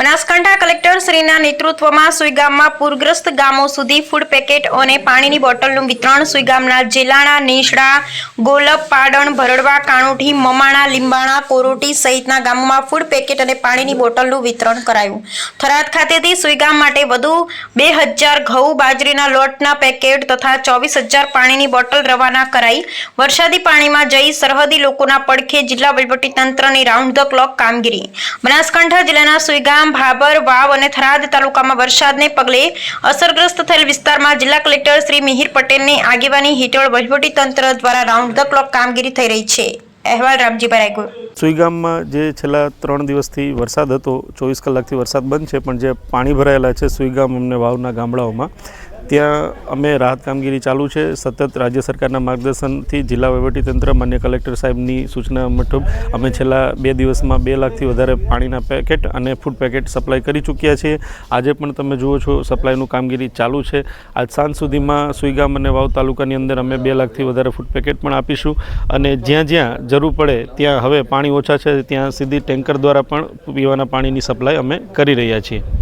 Banaskantha collector શ્રીના નેતૃત્વમાં સુઈગામમાં પૂરગ્રસ્ત ગામો સુધી ફૂડ પેકેટ અને પાણીની બોટલનું વિતરણ સુઈગામના જેલાણા નીશડા, ગોલપ, પાડણ, ભરડવા, કાણુઠી, મમાણા, લીંબાણા, કોરોટી સહિતના ગામોમાં ફૂડ પેકેટ અને પાણીની બોટલનું વિતરણ કરાયું. થરાદ ખાતેથી સુઈગામ માટે વધુ બે હજાર ઘઉં, બાજરીના લોટના પેકેટ તથા ચોવીસ હજાર પાણીની બોટલ રવાના કરાઈ. વરસાદી પાણીમાં જઈ સરહદી લોકોના પડખે જિલ્લા વહીવટીતંત્રની રાઉન્ડ ધ ક્લોક કામગીરી. બનાસકાંઠા જિલ્લાના સુઈગામ ભાબર વાવ અને થરાદ તાલુકામાં વરસાદને પગલે અસરગ્રસ્ત થયેલ વિસ્તારમાં જિલ્લા કલેક્ટર શ્રી મિહિર પટેલની આગેવાની હેઠળ વહીવટીતંત્ર દ્વારા રાઉન્ડ ધ ક્લોક કામગીરી થઈ રહી છે. અહેવાલ રામજીભાઈ રાયગુર. સુઈગામમાં જે છેલ્લા ત્રણ દિવસથી વરસાદ હતો, ચોવીસ કલાકથી વરસાદ બંધ છે, પણ જે પાણી ભરાયેલા છે સુઈગામ અમને વાવના ગામડાઓમાં ત્યાં અમે રાહત કામગીરી ચાલુ છે. સતત રાજ્ય સરકારના માર્ગદર્શનથી જિલ્લા વહીવટીતંત્ર, માન્ય કલેક્ટર સાહેબની સૂચના મુજબ અમે છેલ્લા બે દિવસમાં બે લાખથી વધારે પાણીના પેકેટ અને ફૂડ પેકેટ સપ્લાય કરી ચૂક્યા છીએ. આજે પણ તમે જુઓ છો, સપ્લાયનું કામગીરી ચાલુ છે. આજ સાંજ સુધીમાં સુઈગામ અને વાવ તાલુકાની અંદર અમે બે લાખથી વધારે ફૂડ પેકેટ પણ આપીશું અને જ્યાં જ્યાં જરૂર પડે ત્યાં હવે પાણી ઓછા છે, ત્યાં સીધી ટેન્કર દ્વારા પણ પીવાના પાણીની સપ્લાય અમે કરી રહ્યા છીએ.